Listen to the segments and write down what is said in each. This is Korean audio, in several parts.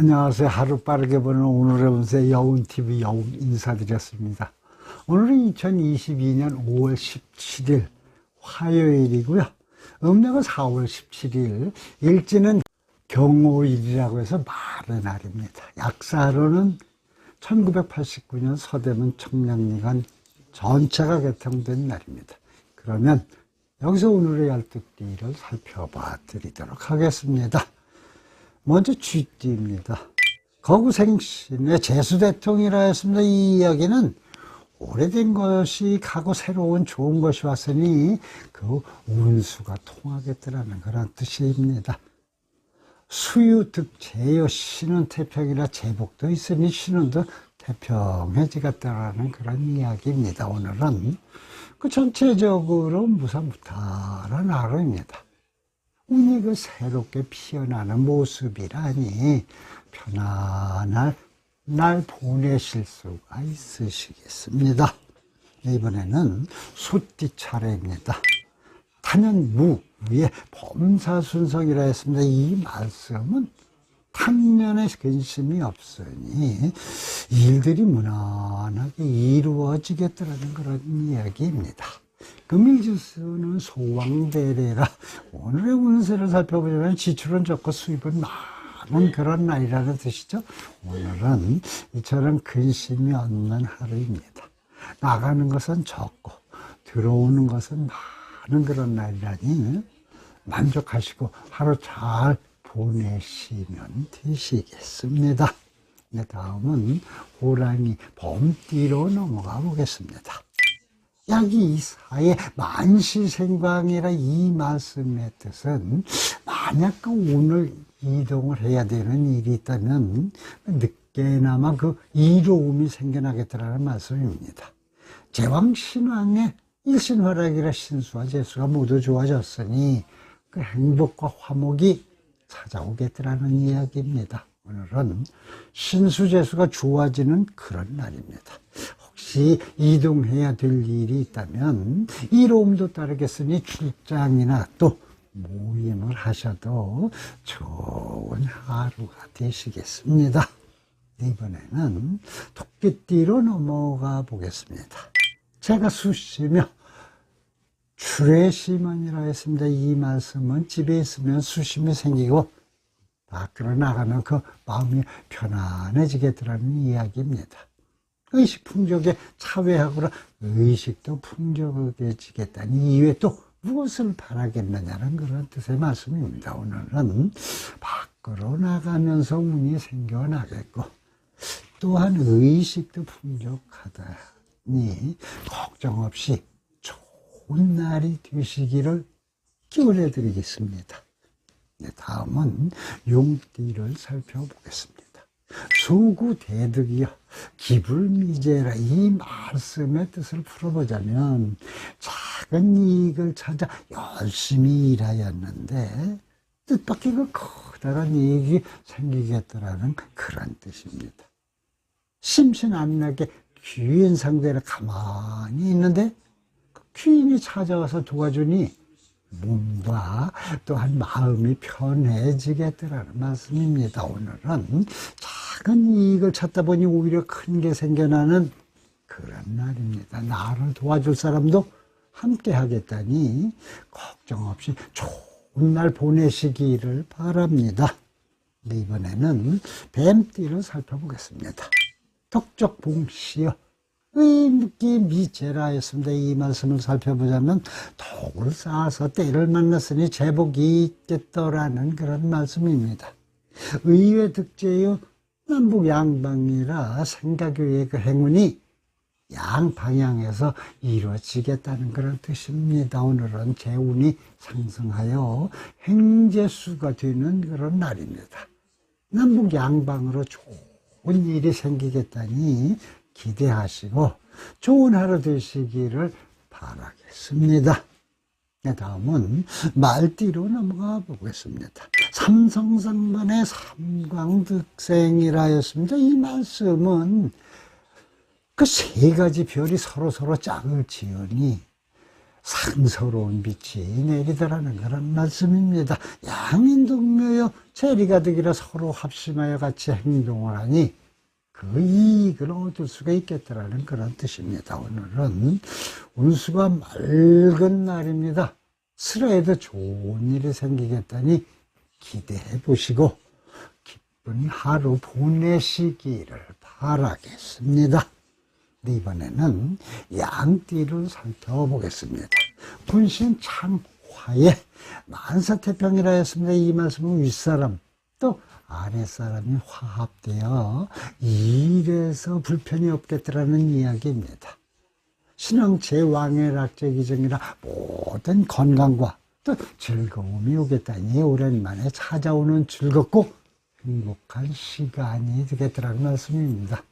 안녕하세요. 하루 빠르게 보는 오늘의 운세 여운TV 여운 인사드렸습니다. 오늘은 2022년 5월 17일 화요일이고요. 음력은 4월 17일, 일지는 경호일이라고 해서 말의 날입니다. 약사로는 1989년 서대문 청량리관 전체가 개통된 날입니다. 그러면 여기서 오늘의 열두 띠를 살펴봐 드리도록 하겠습니다. 먼저 쥐띠입니다. 거구생신의 제수대통이라 했습니다. 이 이야기는 오래된 것이 가고 새로운 좋은 것이 왔으니 그 운수가 통하겠다라는 그런 뜻입니다. 수유 득 제여 신은 태평이라 제복도 있으니 신은도 태평해지겠다라는 그런 이야기입니다. 오늘은 그 전체적으로 무사무탈한 하루입니다. 운이 그 새롭게 피어나는 모습이라니 편안할 날 보내실 수가 있으시겠습니다. 이번에는 소띠 차례입니다. 탄연무 위에 범사순성이라 했습니다. 이 말씀은 탄년에 근심이 없으니 일들이 무난하게 이루어지겠다라는 그런 이야기입니다. 금일지수는 소왕대례라 오늘의 운세를 살펴보자면 지출은 적고 수입은 많은 그런 날이라는 뜻이죠. 오늘은 이처럼 근심이 없는 하루입니다. 나가는 것은 적고 들어오는 것은 많은 그런 날이라니 만족하시고 하루 잘 보내시면 되시겠습니다. 네, 다음은 호랑이 범띠로 넘어가 보겠습니다. 약이 이사의 만시생광이라 이 말씀의 뜻은 만약 그 오늘 이동을 해야 되는 일이 있다면 늦게나마 그 이로움이 생겨나겠다라는 말씀입니다. 제왕신왕의 일신화락이라 신수와 재수가 모두 좋아졌으니 그 행복과 화목이 찾아오겠다라는 이야기입니다. 오늘은 신수재수가 좋아지는 그런 날입니다. 혹시 이동해야 될 일이 있다면 이로움도 따르겠으니 출장이나 또 모임을 하셔도 좋은 하루가 되시겠습니다. 이번에는 토끼띠로 넘어가 보겠습니다. 제가 수시며 출애심원이라 했습니다. 이 말씀은 집에 있으면 수심이 생기고 밖으로 나가면 그 마음이 편안해지겠다는 이야기입니다. 의식 풍족에 차회하거나 의식도 풍족해지겠다는 이유에 또 무엇을 바라겠느냐는 그런 뜻의 말씀입니다. 오늘은 밖으로 나가면서 운이 생겨나겠고 또한 의식도 풍족하다니 걱정 없이 좋은 날이 되시기를 기원해 드리겠습니다. 네, 다음은 용띠를 살펴보겠습니다. 소구대득이요. 기불미제라 이 말씀의 뜻을 풀어보자면 작은 이익을 찾아 열심히 일하였는데 뜻밖의 그 커다란 이익이 생기겠다라는 그런 뜻입니다. 심신안락에 귀인 상대를 가만히 있는데 그 귀인이 찾아와서 도와주니 몸과 또한 마음이 편해지겠더라는 말씀입니다. 오늘은 작은 이익을 찾다 보니 오히려 큰 게 생겨나는 그런 날입니다. 나를 도와줄 사람도 함께 하겠다니 걱정 없이 좋은 날 보내시기를 바랍니다. 이번에는 뱀띠를 살펴보겠습니다. 덕적봉씨요. 의묻기 미제라였습니다. 이 말씀을 살펴보자면 독을 쌓아서 때를 만났으니 제복이 있겠더라는 그런 말씀입니다. 의외 득제요 남북 양방이라 생각외의 그 행운이 양 방향에서 이루어지겠다는 그런 뜻입니다. 오늘은 재운이 상승하여 행재수가 되는 그런 날입니다. 남북 양방으로 좋은 일이 생기겠다니 기대하시고 좋은 하루 되시기를 바라겠습니다. 네, 다음은 말띠로 넘어가 보겠습니다. 삼성상반의 삼광득생이라 했습니다. 이 말씀은 그 세 가지 별이 서로 서로 짝을 지으니 상서로운 빛이 내리더라는 그런 말씀입니다. 양인동묘여 재리가득이라 서로 합심하여 같이 행동을 하니 그 이익을 얻을 수가 있겠다라는 그런 뜻입니다. 오늘은 운수가 맑은 날입니다. 슬어에도 좋은 일이 생기겠다니 기대해 보시고 기쁜 하루 보내시기를 바라겠습니다. 네, 이번에는 양띠를 살펴보겠습니다. 군신 창화에 만사태평이라 했습니다. 이 말씀은 윗사람 또 아랫사람이 화합되어 일에서 불편이 없겠다라는 이야기입니다. 신앙 제왕의 락제 기정이라 모든 건강과 또 즐거움이 오겠다니 오랜만에 찾아오는 즐겁고 행복한 시간이 되겠다라는 말씀입니다.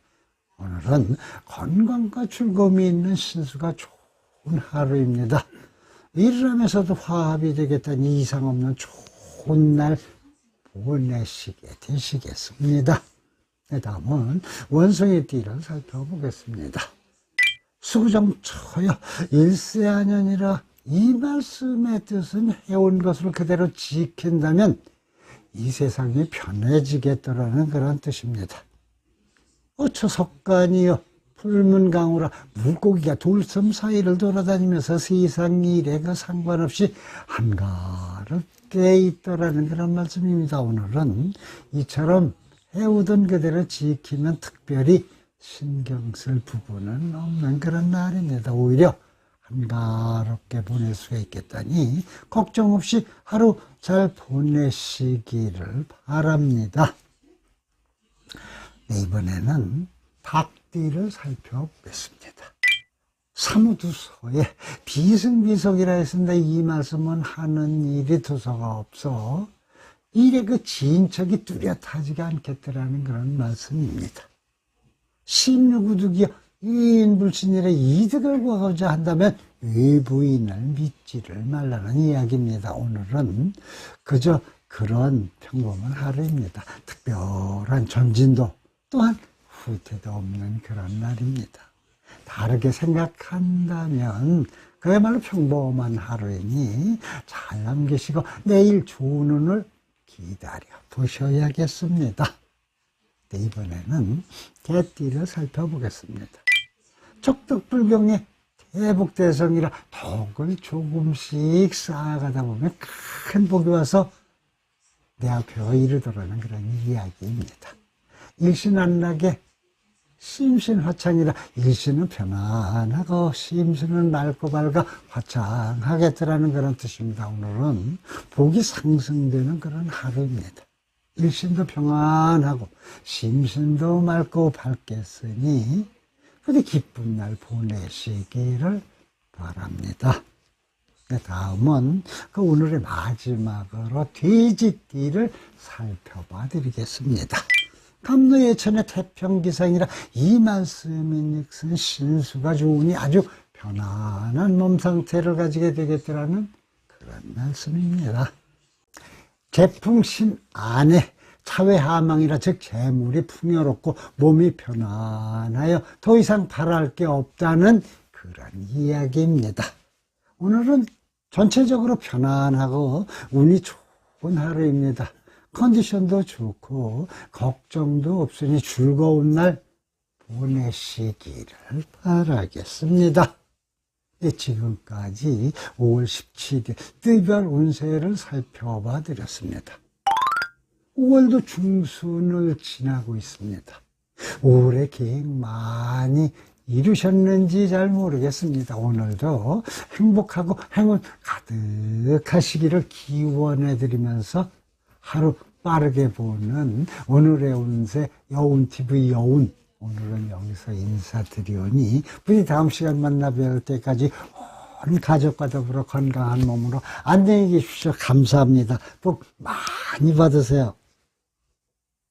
오늘은 건강과 즐거움이 있는 신수가 좋은 하루입니다. 일을 하면서도 화합이 되겠다니 이상 없는 좋은 날 보내시게 되시겠습니다. 네, 다음은 원숭이 띠를 살펴보겠습니다. 수정처여 일세안연이라 이 말씀의 뜻은 해온 것을 그대로 지킨다면 이 세상이 편해지겠다라는 그런 뜻입니다. 어처 석간이여 풀문강우라 물고기가 돌섬 사이를 돌아다니면서 세상 일에 그 상관없이 한가롭 게 있더라는 그런 말씀입니다. 오늘은 이처럼 해오던 그대로 지키면 특별히 신경 쓸 부분은 없는 그런 날입니다. 오히려 한가롭게 보낼 수가 있겠다니 걱정 없이 하루 잘 보내시기를 바랍니다. 네, 이번에는 닭띠를 살펴보겠습니다. 사무두서에 비승비석이라 했습니다. 이 말씀은 하는 일이 두서가 없어 일의 그 진척이 뚜렷하지가 않겠더라는 그런 말씀입니다. 심유구둑이여 인불신일에 이득을 구하고자 한다면 외부인을 믿지를 말라는 이야기입니다. 오늘은 그저 그런 평범한 하루입니다. 특별한 전진도 또한 후퇴도 없는 그런 날입니다. 다르게 생각한다면 그야말로 평범한 하루이니 잘 남기시고 내일 좋은 운을 기다려 보셔야겠습니다. 네, 이번에는 개띠를 살펴보겠습니다. 척덕불경의 대복대성이라 덕을 조금씩 쌓아가다 보면 큰 복이 와서 내 앞에 이르더라는 그런 이야기입니다. 일신안락에 심신 화창이라 일신은 편안하고 심신은 맑고 밝아 화창하겠더라는 그런 뜻입니다. 오늘은 복이 상승되는 그런 하루입니다. 일신도 평안하고 심신도 맑고 밝겠으니 그리 기쁜 날 보내시기를 바랍니다. 네, 다음은 그 오늘의 마지막으로 돼지띠를 살펴봐 드리겠습니다. 감노예천의 태평기상이라 이 말씀인즉슨 신수가 좋으니 아주 편안한 몸 상태를 가지게 되겠더라는 그런 말씀입니다. 제풍신 안에 차외하망이라 즉 재물이 풍요롭고 몸이 편안하여 더 이상 바랄 게 없다는 그런 이야기입니다. 오늘은 전체적으로 편안하고 운이 좋은 하루입니다. 컨디션도 좋고 걱정도 없으니 즐거운 날 보내시기를 바라겠습니다. 네, 지금까지 5월 17일 뜨별 운세를 살펴봐 드렸습니다. 5월도 중순을 지나고 있습니다. 올해 계획 많이 이루셨는지 잘 모르겠습니다. 오늘도 행복하고 행운 가득하시기를 기원해 드리면서 하루 빠르게 보는 오늘의 운세 여운TV 여운 오늘은 여기서 인사드리오니 부디 다음 시간 만나 뵐 때까지 온 가족과 더불어 건강한 몸으로 안녕히 계십시오. 감사합니다. 복 많이 받으세요.